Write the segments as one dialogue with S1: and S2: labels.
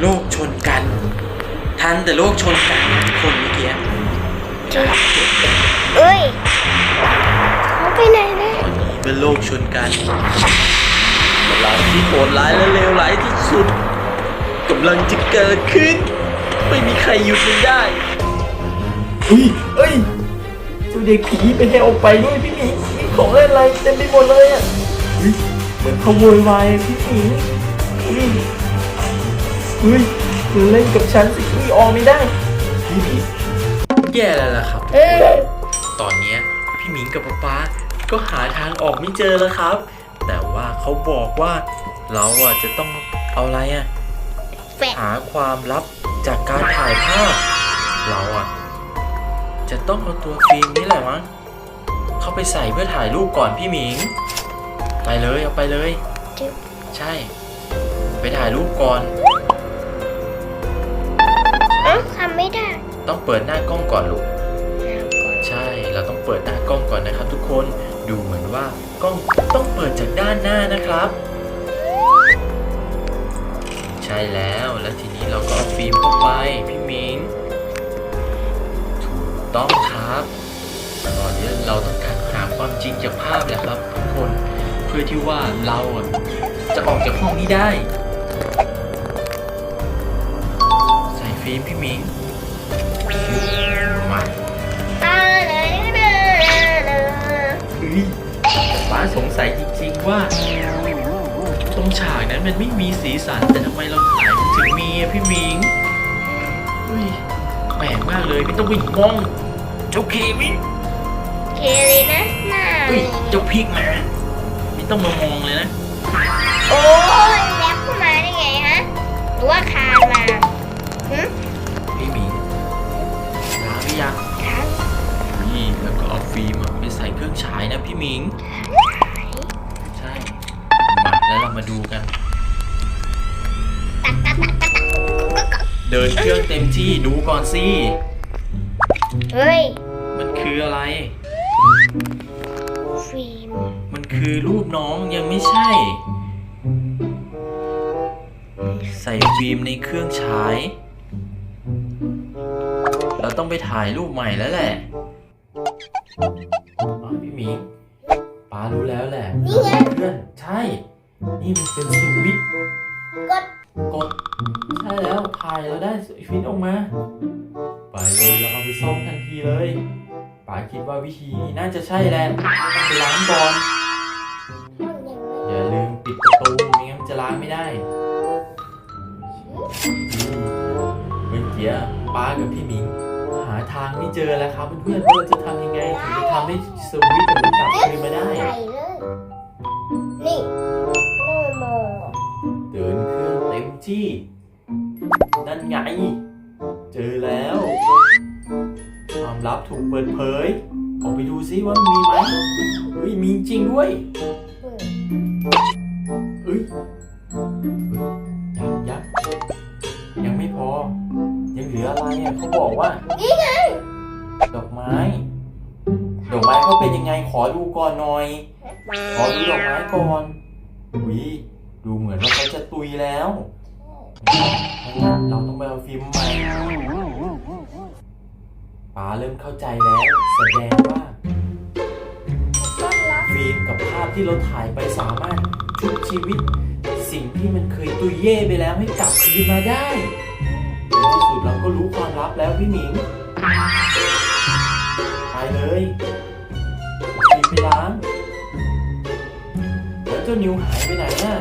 S1: โลกชนกัน ทันแต่โลกชนกันนะทุกคนเมื่อกี้
S2: เอ้ยเขาไปไหนนะ
S1: ตอนนี้เป็นโลกชนกันเวลาที่โหดร้ายและเลวร้ายที่สุดกำลังจะเกิดขึ้น ไม่มีใครหยุดมันได้
S3: เฮ้ยเอ้ยเจ้าเด็กผีไปให้ออกไปด้วยพี่หมีมีของเล่นอะไรเต็มไปหมดเลยอะเฮ้ยเหมือนขโมยวายอะพี่หมี เฮ้ยเฮ้ยคุณเล่นกับฉันสิพี่ออกไม่ได้พี่หมี
S1: แย่แล้วล่ะครับ
S2: เออ
S1: ตอนเนี้ยพี่หมิงกับป๊าป๊าก็หาทางออกไม่เจอแล้วครับ แต่ว่าเขาบอกว่าเราอะจะต้องเอาอะไรอะ
S2: แฝง
S1: หาความลับจากการถ่ายภาพเราอะจะต้องเอาตัวฟิล์มนี่แหละมั้งเข้าไปใส่เพื่อถ่ายรูปก่อนพี่หมิง ไปเลยเอาไปเลย
S2: จึ๊บ
S1: ใช่ ไปถ่ายรูปก่อน
S2: เอ้า ทำไม่ได้
S1: ต้องเปิดหน้ากล้องก่อนลูก ใช่ เราต้องเปิดหน้ากล้องก่อนนะครับ ทุกคน ดูเหมือนว่ากล้องต้องเปิดจากด้านหน้านะครับ ใช่แล้ว แล้วทีนี้เราก็เอาฟิล์มเข้าไปพี่มิง ถูกต้องครับ ตอนนี้เราต้องการหาความจริงจากภาพแหละครับทุกคน เพื่อที่ว่าเราจะออกจากห้องนี้ได้ ฟิล์มพี่มิงมา
S2: ตาเลยเด้อเด้อ
S1: เฮ้ยป้าสงสัยจริงๆว่า ตรงฉากนั้นมันไม่มีสีสันแต่ทำไมเราถ่ายมันถึงมีอะพี่มิงเฮ้ยแปลกมากเลยไม่ต้องวิ่งมองเจ้าเควิ
S2: เคเลยนะหน้า
S1: เฮ้ยเจ้าพริกมาไม่ต้องมามองเลยนะ
S2: โอ้ยแลบเข้ามาได้ไงฮะหรือว่าคานมา
S1: ฉายนะพี่มิง ใช่มาแล้วเรามาดูกัน
S2: ตักตักตักตักตักก็ก็
S1: เดินเครื่องเต็มที่ดูก่อนสิ
S2: เฮ้ย
S1: มันคืออะไร
S2: ฟิล์ม
S1: มันคือรูปน้องยังไม่ใช่ ใส่ฟิล์มในเครื่องฉาย เราต้องไปถ่ายรูปใหม่แล้วแหละ ใช่ นี่มันเป็นสวิตช์
S2: กด
S1: กด ใช่แล้วถ่ายแล้วได้สวิตช์ออกมา ไปเลยเราเอาไปซ่อมทันทีเลยป๋าคิดว่าวิธีนี้น่าจะใช่แหละต้องไปล้างก่อน
S2: ห้องยังไม่
S1: อย่าลืมปิดประตูไม่งั้นมันจะล้างไม่ได้ เมื่อกี้ป้ากับพี่หมิง หาทางไม่เจอแล้วครับเพื่อนๆว่าเราจะทำยังไงถึงจะทำให้สวิตช์มันกลับคืนมาได้
S2: ใส่เลย นี่โนโม
S1: เดินเครื่องเต็มที่ นั่นไง เจอแล้ว ความลับถูกเปิดเผย ออกไปดูซิว่ามีไหมเฮ้ยมีจริงด้วย
S2: เฮ้ย
S1: เอ้ยยังยังยังไม่พอ ยังเหลืออะไรอะเขาบอกว่า
S2: นี่ไง
S1: ดอกไม้ ดอกไม้เขาเป็นยังไงขอดูก่อนหน่อย ขอดูดอกไม้ก่อนอุ้ยดูเหมือนว่าเขาจะตุยแล้วงั้นเราต้องไปเอาฟิล์มใหม่ป๋าเริ่มเข้าใจแล้ว แสดงว่า
S2: ต้อนรับ
S1: ฟิล์มกับภาพที่เราถ่ายไปสามารถชุบชีวิต สิ่งที่มันเคยตุยเย่ไปแล้วให้กลับคืนมาได้ในที่สุดเราก็รู้ความลับแล้วพี่หมิง ไปเลยเอาฟิล์มไปล้างแล้ว เจ้านิวหายไปไหนน่ะ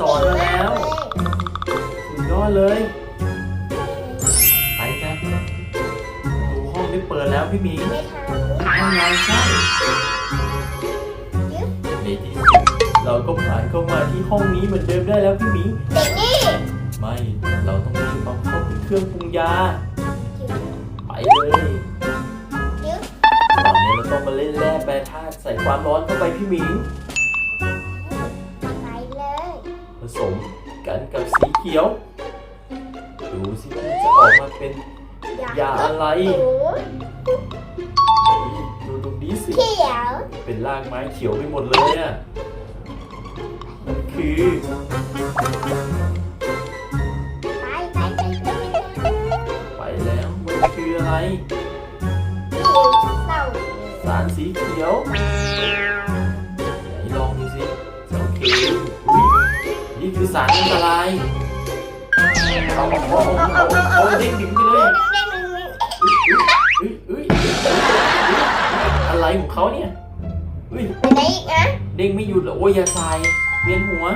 S2: ดูด
S1: เกสรมาแล้วสุดยอดเลย ไปกันดูห้องได้เปิดแล้วพี่หมิง
S2: ไม่ทำ
S1: ห้องเราใช่
S2: ยึบ
S1: ในที่สุดเราก็ผ่านเข้ามาที่ห้องนี้เหมือนเดิมได้แล้วพี่หมิง
S2: เด็กนี่
S1: ไม่ เราต้องรีบเอาเข้าถึงเครื่องปรุงยา ไปเลย
S2: ยึบ
S1: ตอนนี้เราต้องมาเล่นแร่แปรธาตุใส่ความร้อนเข้าไปพี่หมิ สมกันกับสีเขียว ดูสิว่ามันจะออกมาเป็นยาอะไร
S2: หนู
S1: ดูตรงนี้สิ
S2: เขียว
S1: เป็นรากไม้เขียวไปหมดเลยอะมันคือ
S2: ไปไปไปไปไป
S1: ไปแล้วมันคืออะไร
S2: เขียวเศร้า
S1: สารสีเขียว สารอันตรายเอาเอาเอาเอาเอาเอาเด้งดึงไปเลยอะไรของเขาเนี่ยเฮ้ย
S2: ไหนอีกนะ
S1: เด้งไม่หยุดเหรอโอ้ยอยาทรายเวียนหัว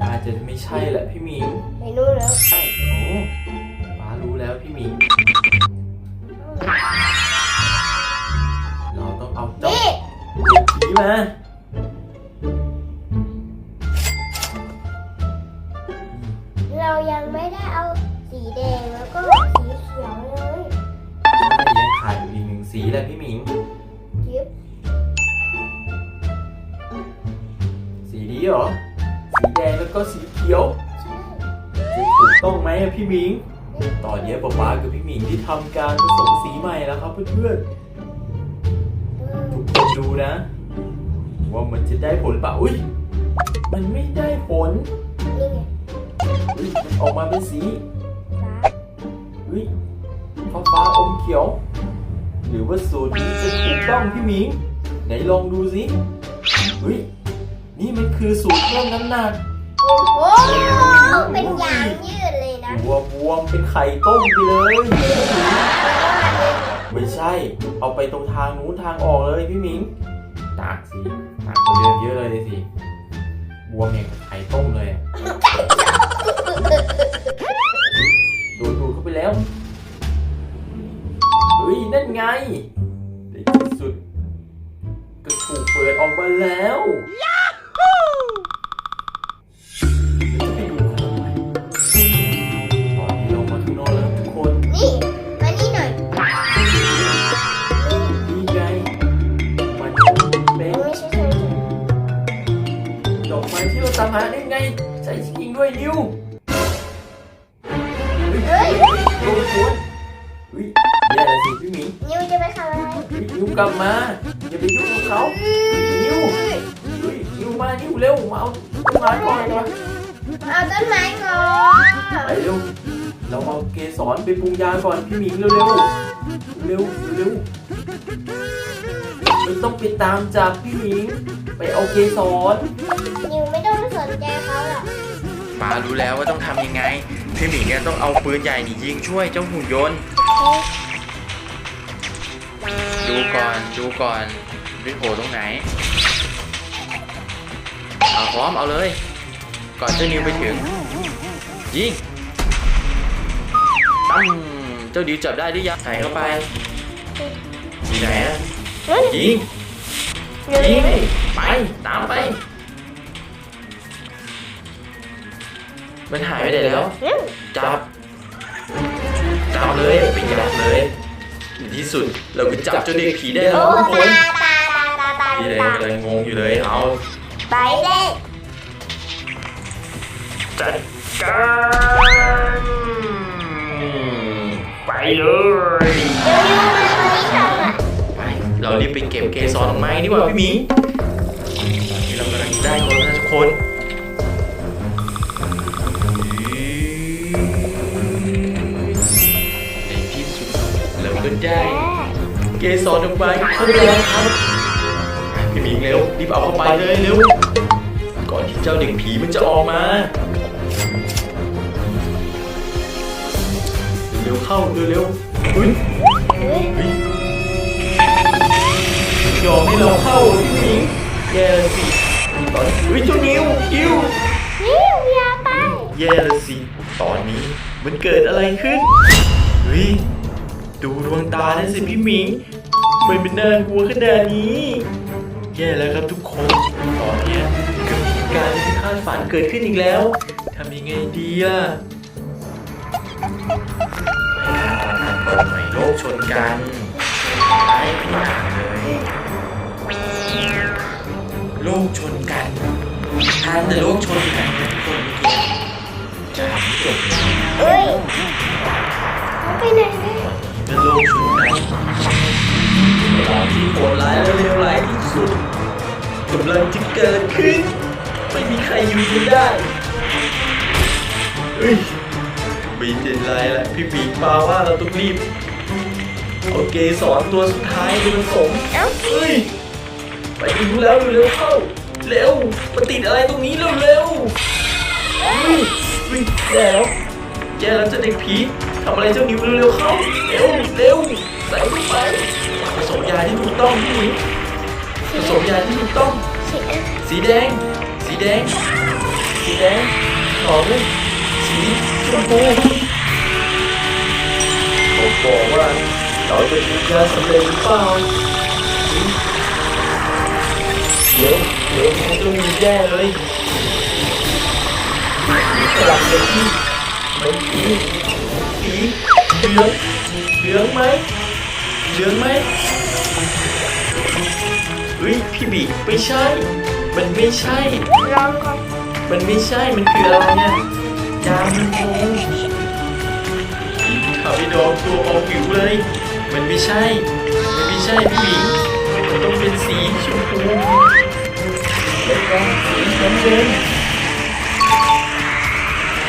S1: น่าจะไม่ใช่แหละพี่หมิง
S2: ไปนู่นแล้ว
S1: ใช่โอ้ป้ารู้แล้วพี่หมิงเราต้องเอาเจ้า
S2: นี่
S1: เด็กผีมา
S2: ดอยู่
S1: อีกหนึ่งสีแหละพี่หมิง
S2: ยึบ
S1: สีนี้เหรอ สีแดงแล้วก็สีเขียว
S2: ใช่
S1: จะถูกต้องไหมอะพี่หมิง ตอนนี้ป๊าป๊ากับพี่หมิงที่ทำการผสมสีใหม่แล้วครับเพื่อน
S2: อืม
S1: ๆทุกคนดูนะ ว่ามันจะได้ผลเปล่าอุ้ยมันไม่ได้ผล
S2: นี่ไง
S1: อุ้ยมันออกมาเป็นสี
S2: ฟ้า
S1: อุ้ยฟ้าฟ้าอมเขียว หรือว่าสูตรนี้จะถูกต้องพี่หมิง ไหนลองดูสิอุ้ยนี่มันคือสูตรเพิ่มน้ำหนัก
S2: โอ้โหเป็นยางยืดเลยนะ
S1: หัวบวมเป็นไข่ต้มไปเลยไม่ใช่ เอาไปตรงทางนู้นทางออกเลยพี่หมิงตากสิตากไปเยอะเยอะเลยสิบวมอย่างกับไข่ต้มเลยอะดูดดูดเข้าไปแล้วเฮ้ย นั่นไงในที่สุด ก็ถูกเปิดออกมาแล้วจะไปดูกันทำไมตอนนี้เรามาข้างนอกแล้วทุกคน
S2: นี่มานี่หน่อย
S1: นี่ไงมันเป็น
S2: ไม่ใช่ใช่
S1: ดอกไม้ที่เราตามหาได้ไง ใส่จริงด้วยนิว พี่หมิง
S2: นิวจะไปทำอะไร
S1: เฮ้ยนิวกลับมาอย่าไปยุ่งกับเขานิวเฮ้ยนิวมานิวเร็วมาเอาต้นไม้ก่อนวะ
S2: เอาต้นไม้ก่อน
S1: ไปเร็วเราเอาเกสรไปปรุงยาก่อนพี่หมิงเร็วเร็วเร็วเร็วไม่ต้องไปตามจับพี่หมิงไปเอาเกสร
S2: นิวไม่ต้องสนใจเขาหรอก
S4: มารู้แล้วว่าต้องทำยังไง พี่หมิงเนี่ยต้องเอาปืนใหญ่นี่ยิงช่วยเจ้าหุ่นยนต์ ดูก่อน ดูก่อนวิโผล่ตรงไหน เอาพร้อมเอาเลย ก่อนเจ้านิวไปถึง ยิงตั้งเจ้าดิวจับได้หรือยังใส่เข้าไปอยู่ไหนอะยิง ยิง ไป ตามไป มันหายไปไหนแล้ว จับ จับเลยไปจับเลย ในที่สุดเราก็จับเจ้าเด็กผีได้แล้ว
S2: โอ้
S4: ทุกค
S2: ตานตาตาตาตา
S4: พี่เลย
S2: ตา
S4: เลยงงอยู่เลยเอา
S2: ไปเลย
S4: จัดการไปเลย
S2: เดี๋ยวนิวมาตรงนี้ทำอะ
S4: ไปเรารีบไปเก็บเกสรดอกไม้ดีกว่าพี่หมีตอนนี้เรากำลังได้คนแล้วนะทุกคนใน สรดอกไม้ครบแล้วครับพี่หมิงเร็วรีบเอาเข้าไปเลยเร็วก่อนที่เจ้าเด็กผีมันจะออกมาเร็วเข้าเร็วๆอุ้ย
S2: เฮ้ย
S4: เฮ้ยยอมให้เราเข้าพี่หมิงแย่เลยสิตอนเฮ้ยเจ้านิวนิว
S2: นิวอย่าไป
S4: แย่เลยสิตอนนี้มันเกิดอะไรขึ้น
S1: เฮ้ยดูดวงตานั่นสิพี่หมิง มันเป็นน่ากลัวขนาดนี้ แย่แล้วครับทุกคนตอนเนี้ยเกิดเหตุการณ์ที่คาดฝันเกิดขึ้นอีกแล้วทำยังไงดีล่ะไม่ต้องไม่โลกชนกันไอ้ไม่นานเลยโลกชนกันทานแต่โลกชนกันทุกคนจะไม่จบ
S2: เอ้ยเขาไปไหนเนี่ย
S1: เป็นโลกชนกัน เวลาที่โหดร้ายและเลวร้ายที่สุดกำลังจะเกิดขึ้น ไม่มีใครอยู่กันได้เฮ้ยไม่เป็นไรละพี่ปีกปาว่าเราต้องรีบเอาเกสรตัวสุดท้ายไปผสม
S2: เอ้า
S1: เฮ้ยไปดูแล้วเร็วเข้าเร็วมาติดอะไรตรงนี้เร็วๆเฮ้ยเฮ้ยแย่แล้วแย่แล้วจะเด็กผีทำอะไรเจ้านิวเร็วๆเข้าเร็วเร็วใส่ลงไป มยาที่ถูกต้องพี่หมิวผสมยาที่ถูกต้อง
S2: สีอะไร
S1: สีแดง สีแดง สีแดงหอมเลยสีชมพูเขาบอกว่าเราจะกินยาสำเร็จหรือเปล่าเดี๋ยวเดี๋ยวมันต้องมีแย่เลยสลับกันที่มันสีสีเหลืองเหลืองไหมเหลืองไหม เฮ้ยพี่บีไม่ใช่ มันไม่ใช่
S2: ลองก่อน
S1: มันไม่ใช่ มันคืออะไรเนี่ยยามันคงทำให้ดองตัวออกผิวเลย มันไม่ใช่ มันไม่ใช่พี่หญิงมันต้องเป็นสีชมพูแล้วก็สีน้ำเงิน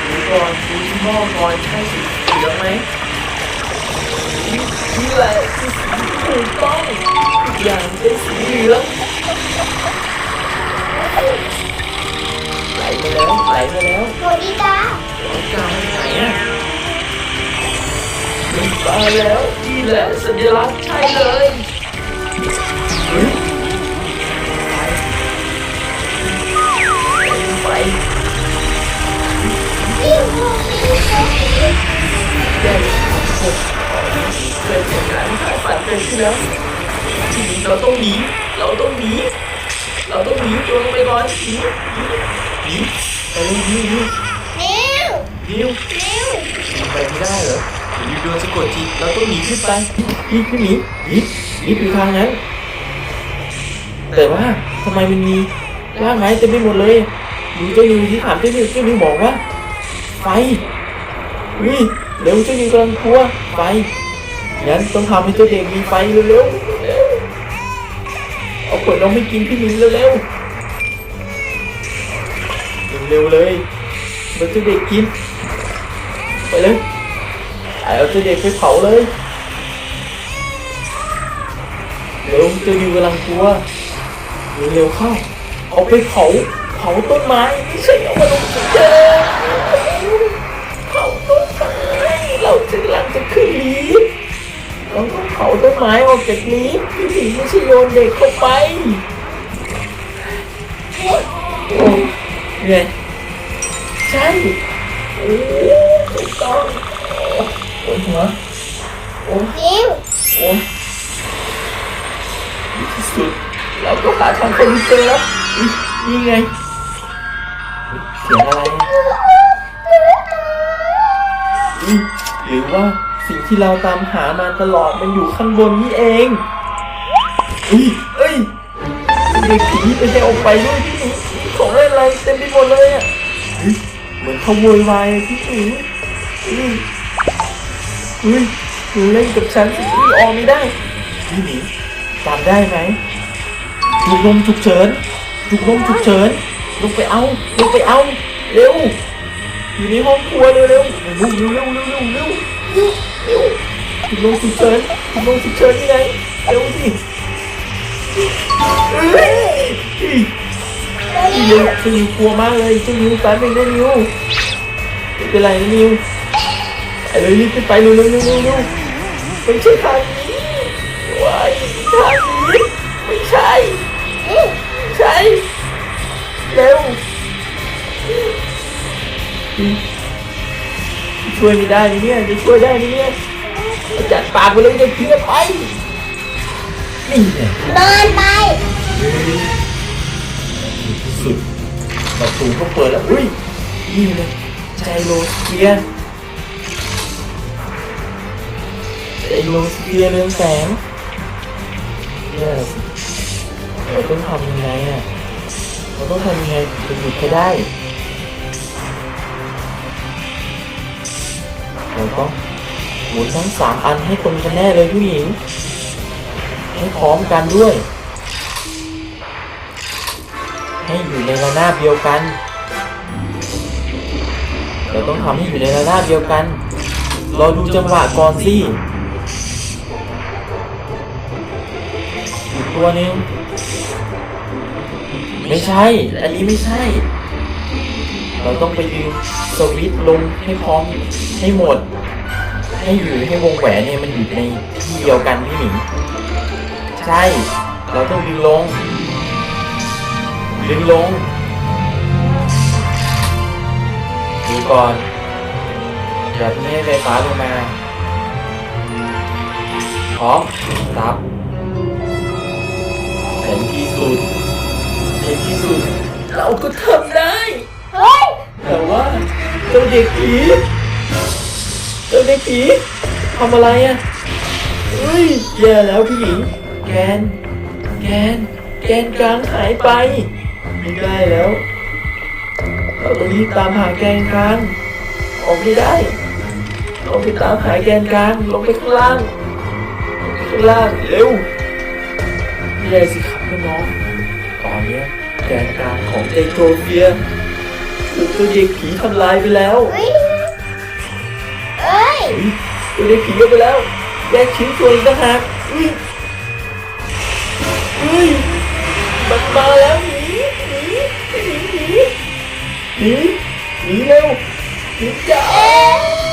S1: ดูก่อนดูที่หม้อก่อนใช่สีเหลืองไหม นี่นี่แหละคือสีถูกต้องทุกอย่างเป็นสีเหลืองไหลมาแล้วไหลมาแล้ว
S2: โมดิตา
S1: เอากาวไหนอะมีตาแล้วนี่แหละสัญลักษณ์ใช่เลยเฮ้ยไปไป
S2: อิ้ว
S1: เกิดเหตุการณ์ขายฝันเกิดขึ้นแล้วทีนี้เราต้องหนีเราต้องหนีเราต้องหนีตัวลงไปก่อนหนีหนีหนีไปเลยหนีหนี
S2: เร็ว
S1: หนี
S2: เร็ว
S1: ไปไม่ได้เหรอเดี๋ยวโดนสะกดจิตเราต้องหนีขึ้นไปพี่พี่หนีหนีหนีไปทางนั้นแต่ว่าทำไมมันมีร่างไม้เต็มไปหมดเลยดูเจ้านิวที่ถามเจ้านิวเจ้านิวบอกว่าไฟเฮ้ยเร็วเจ้านิวกำลังกลัวไฟ งั้นต้องทำให้เจ้าเด็กมีไฟเร็วๆ เอาขวดนมให้กินพี่มิงเร็วๆ เร็วๆเลยมันเจ้าเด็กกิน ไปเลยเอาเจ้าเด็กไปเผาเลย เร็วเจ้าดิวกำลังกลัวเร็วๆเข้า เอาไปเผา เผาต้นไม้ไม่ใช่เอามาลงเจอเผาต้นไม้เราจะกำลังจะขึ้นลี เราต้องเผาต้นไม้ออกจากลีฟพี่ผีไม่ใช่โยนเด็กเข้าไปโอ้ยไงใช่โอ้ถูกต้องโอ้ยหัวโอ้ย
S2: เร็ว
S1: โอ้ยในที่สุดเราก็หาทางคนเจอแล้วอุ๊ยนี่ไงอุ๊ยเสียงอะไรอะอุ๊ยหรือว่า สิ่งที่เราตามหามาตลอดมันอยู่ข้างบนนี่เองอุ้ยเอ้ยเด็กผีไปให้ออกไปด้วยพี่หนูของอะไรเต็มไปหมดเลยอะเฮ้ยเหมือนเขาโวยวายพี่หนูอุ้ยอุ้ยหนูเล่นกับฉันสิพี่ออกไม่ได้พี่หมีจำได้ไหมจุกลมฉุกเฉินจุกลมฉุกเฉินลงไปเอาลงไปเอาเร็วอยู่ในห้องครัวเร็วเร็วเร็วเร็วเร็วเร็ว เร็วเร็วเร็วเร็วจุกลมฉุกเฉินจุกลมฉุกเฉินยังไงเร็วสิเฮ้ยเร็วเจ้านิวกลัวมากเลยเจ้านิวแป๊บนึงนะนิวไม่เป็นไรนิวไปเลยรีบขึ้นไปเร็วเร็วเร็วเร็วเร็วไม่ใช่ทางนี้ว้ายทางนี้ไม่ใช่ไม่ใช่เร็ว ช่วยไม่ได้ไเนี่ยจะช่วยได้ไเนี่ยจัดปากไปเลยจะเพี้ยไปนี่ไง
S2: เดินไป
S1: สุดประตูก็เปิดแล้วอุ้ยนี่เลยใจโลสเฟียใจโลสเฟียเรืองแสง yes เราต้องทำยังไงอะเราต้องทำยังไงถึงหยุดให้ได้ เราต้องหมุนทั้งสามอันให้ตรงกันแน่เลยผู้หญิง ให้พร้อมกันด้วย ให้อยู่ในระนาบเดียวกัน เราต้องทำให้อยู่ในระนาบเดียวกัน เราดูจังหวะก่อนสิอีกตัวนึง ไม่ใช่ อันนี้ไม่ใช่ เราต้องไปดึงสวิตช์ลงให้พร้อม ให้หมด ให้อยู่ให้วงแหวนเนี่ยมันอยู่ในที่เดียวกันพี่หมิงใช่ เราต้องดึงลง ดึงลงดูก่อนแบบนี้ให้ไฟฟ้าลงมาพร้อมรับในที่สุดในที่สุด เราก็ทำได้
S2: เฮ้ย
S1: แต่ว่าเจ้าเด็กผี เจ้าเด็กผีทำอะไรอะเฮ้ยแย่แล้วพี่หญิง แกน แกน แกนกลางหายไป ไม่ได้แล้ว เราต้องรีบตามหาแกนกลางออกไม่ได้เราไปตามหาแกนกลางลงไปข้างล่างลงไปข้างล่างเร็วไม่ได้สิครับพี่น้องตอนนี้แกนกลางของเจโทเฟียถูกตัวเด็กผีทำลายไปแล้ว
S2: อ้ย
S1: อุ๊ยตัวเด็กผีเอาไปแล้วแยกชิ้นส่วนอีกต่างหากอุ้ยอุ้ยมันมาแล้วหนีหนีหนีหนีหนีหนีเร็วหนีจ้า